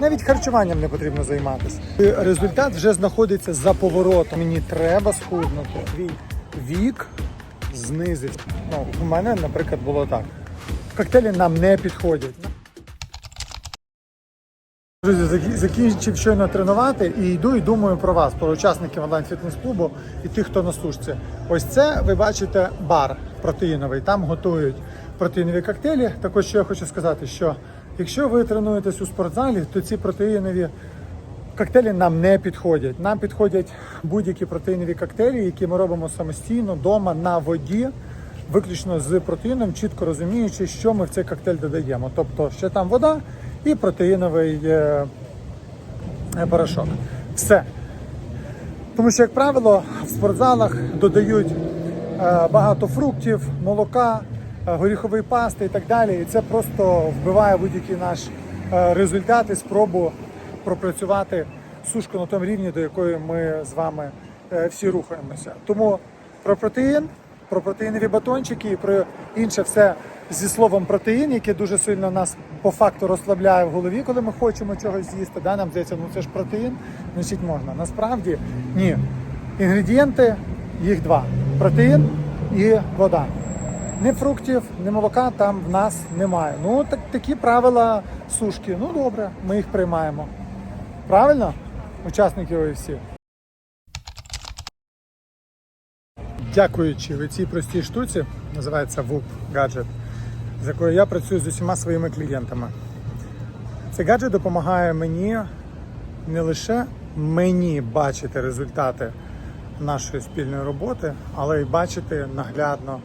Навіть харчуванням не потрібно займатися. Результат вже знаходиться за поворотом. Мені треба схуднути. Твій вік знизить. Ну, у мене, наприклад, було так. Коктейлі нам не підходять. Друзі, закінчив щойно тренувати і йду і думаю про вас, про учасників онлайн фітнес-клубу і тих, хто на сушці. Ось це ви бачите бар протеїновий. Там готують протеїнові коктейлі. Також що я хочу сказати, що якщо ви тренуєтесь у спортзалі, то ці протеїнові коктейлі нам не підходять. Нам підходять будь-які протеїнові коктейлі, які ми робимо самостійно вдома на воді. Виключно з протеїном, чітко розуміючи, що ми в цей коктейль додаємо. Тобто, ще там вода і протеїновий е, е, порошок. Все. Тому що, як правило, в спортзалах додають е, багато фруктів, молока, горіхової пасти і так далі. І це просто вбиває будь-який наш е, результат і спробу пропрацювати сушку на тому рівні, до якої ми з вами е, всі рухаємося. Тому про протеїн, про протеїнові батончики і про інше все зі словом протеїн, яке дуже сильно нас по факту розслабляє в голові, коли ми хочемо чогось з'їсти. Да? Нам здається, ну це ж протеїн, значить можна. Насправді ні. Інгредієнти їх два: протеїн і вода. Ні фруктів, ні молока там в нас немає. Ну так такі правила сушки. Ну добре, ми їх приймаємо. Правильно? Учасники OFC? Дякуючи цій простій штуці, називається WUP гаджет, з якою я працюю з усіма своїми клієнтами. Цей гаджет допомагає мені не лише мені бачити результати нашої спільної роботи, але й бачити наглядно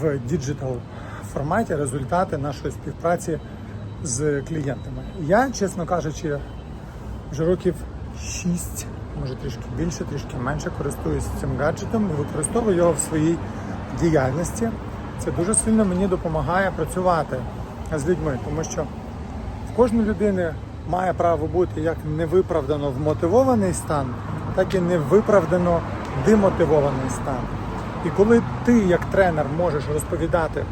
в діджитал форматі результати нашої співпраці з клієнтами. Я, чесно кажучи, вже років 6, може трішки більше, трішки менше користуюся цим гаджетом і використовую його в своїй діяльності. Це дуже сильно мені допомагає працювати з людьми, тому що в кожної людини має право бути як невиправдано вмотивований стан, так і невиправдано демотивований стан. І коли ти, як тренер, можеш розповідати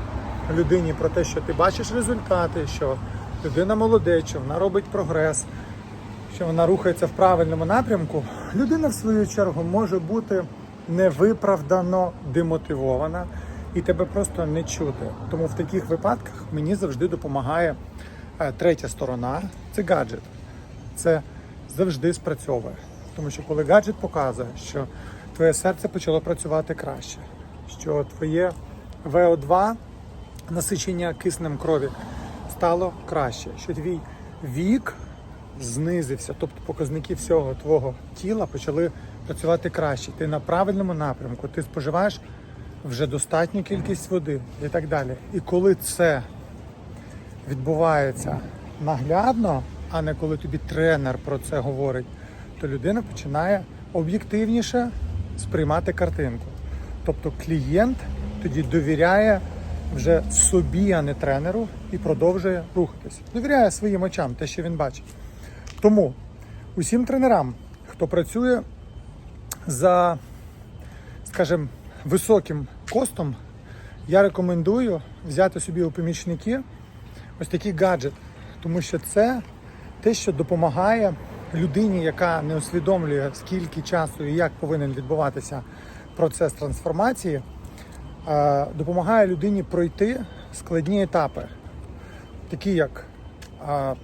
людині про те, що ти бачиш результати, що людина молодець, що вона робить прогрес, що вона рухається в правильному напрямку, людина в свою чергу може бути невиправдано демотивована і тебе просто не чути. Тому в таких випадках мені завжди допомагає е, третя сторона це гаджет. Це завжди спрацьовує. Тому що коли гаджет показує, що твоє серце почало працювати краще, що твоє ВО2 насичення киснем крові стало краще, що твій вік знизився, тобто показники всього твого тіла почали працювати краще. Ти на правильному напрямку, ти споживаєш вже достатню кількість води і так далі. І коли це відбувається наглядно, а не коли тобі тренер про це говорить, то людина починає об'єктивніше сприймати картинку. Тобто клієнт тоді довіряє вже собі, а не тренеру, і продовжує рухатись. Довіряє своїм очам, те, що він бачить. Тому усім тренерам, хто працює за, скажімо, високим костом, я рекомендую взяти собі у помічники ось такий гаджет, тому що це те, що допомагає людині, яка не усвідомлює, скільки часу і як повинен відбуватися процес трансформації, е, допомагає людині пройти складні етапи, такі як е,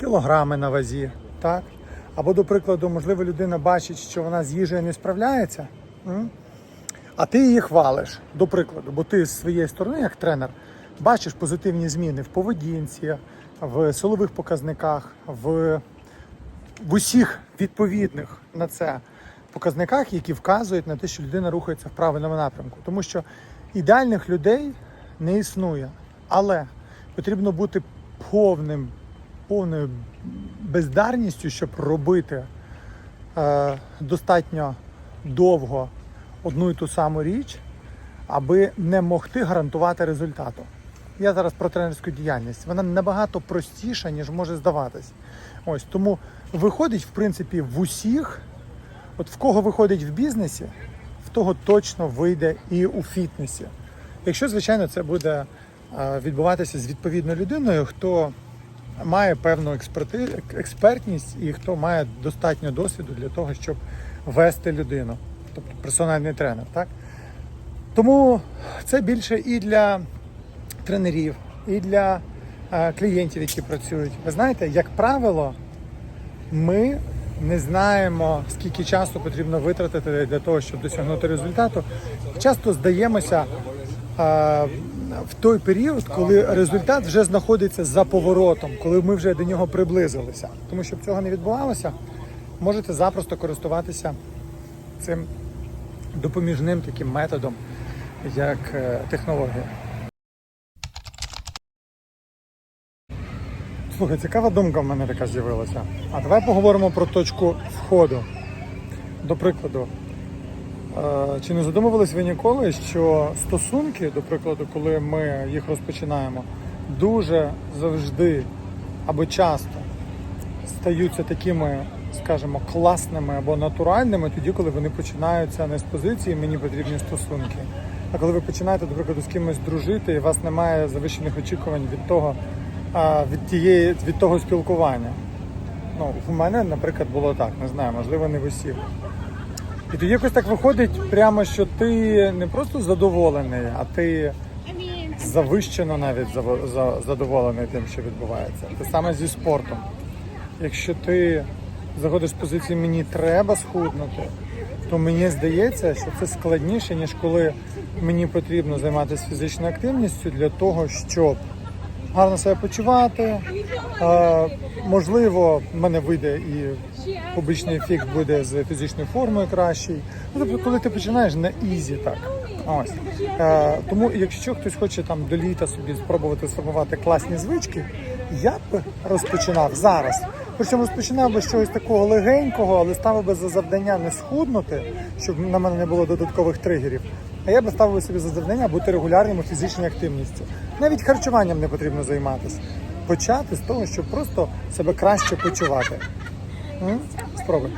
кілограми на вазі, так? Або, до прикладу, можливо, людина бачить, що вона з їжею не справляється, а ти її хвалиш, до прикладу, бо ти з своєї сторони, як тренер, бачиш позитивні зміни в поведінці, в силових показниках, в, в усіх відповідних на це показниках, які вказують на те, що людина рухається в правильному напрямку. Тому що ідеальних людей не існує, але потрібно бути повним, повною бездарністю, щоб робити е, достатньо довго одну і ту саму річ, аби не могти гарантувати результату. Я зараз про тренерську діяльність. Вона набагато простіша, ніж може здаватись. Ось тому виходить, в принципі, в усіх, от в кого виходить в бізнесі, в того точно вийде і у фітнесі. Якщо, звичайно, це буде е, відбуватися з відповідною людиною, хто має певну експерти, експертність і хто має достатньо досвіду для того, щоб вести людину, тобто персональний тренер. Так? Тому це більше і для тренерів, і для е, клієнтів, які працюють. Ви знаєте, як правило, ми не знаємо, скільки часу потрібно витратити для того, щоб досягнути результату. Часто здаємося е, в той період, коли результат вже знаходиться за поворотом, коли ми вже до нього приблизилися. Тому щоб цього не відбувалося, можете запросто користуватися цим допоміжним таким методом, як е, технологія. Слухай, цікава думка в мене така з'явилася. А давай поговоримо про точку входу. До прикладу, е, чи не задумувались ви ніколи, що стосунки, до прикладу, коли ми їх розпочинаємо, дуже завжди або часто стаються такими, скажімо, класними або натуральними, тоді, коли вони починаються не з позиції мені потрібні стосунки. А коли ви починаєте, до прикладу, з кимось дружити, і у вас немає завищених очікувань від того, від тієї від того спілкування. Ну, в мене, наприклад, було так, не знаю, можливо, не в усіх. І тоді якось так виходить, прямо що ти не просто задоволений, а ти завищено навіть задоволений тим, що відбувається. Те саме зі спортом. Якщо ти заходиш з позиції мені треба схуднути, то мені здається, що це складніше, ніж коли мені потрібно займатися фізичною активністю для того, щоб гарно себе почувати. Можливо, в мене вийде і побічний ефект буде з фізичною формою кращий. Ну, тобто, коли ти починаєш на ізі, так. Ось. Е, тому, якщо хтось хоче там до літа собі спробувати сформувати класні звички, я б розпочинав зараз. Причому розпочинав би чогось такого легенького, але ставив би за завдання не схуднути, щоб на мене не було додаткових тригерів. А я би ставив собі за завдання бути регулярним у фізичній активності. Навіть харчуванням не потрібно займатися. Почати з того, щоб просто себе краще почувати. Спробуй.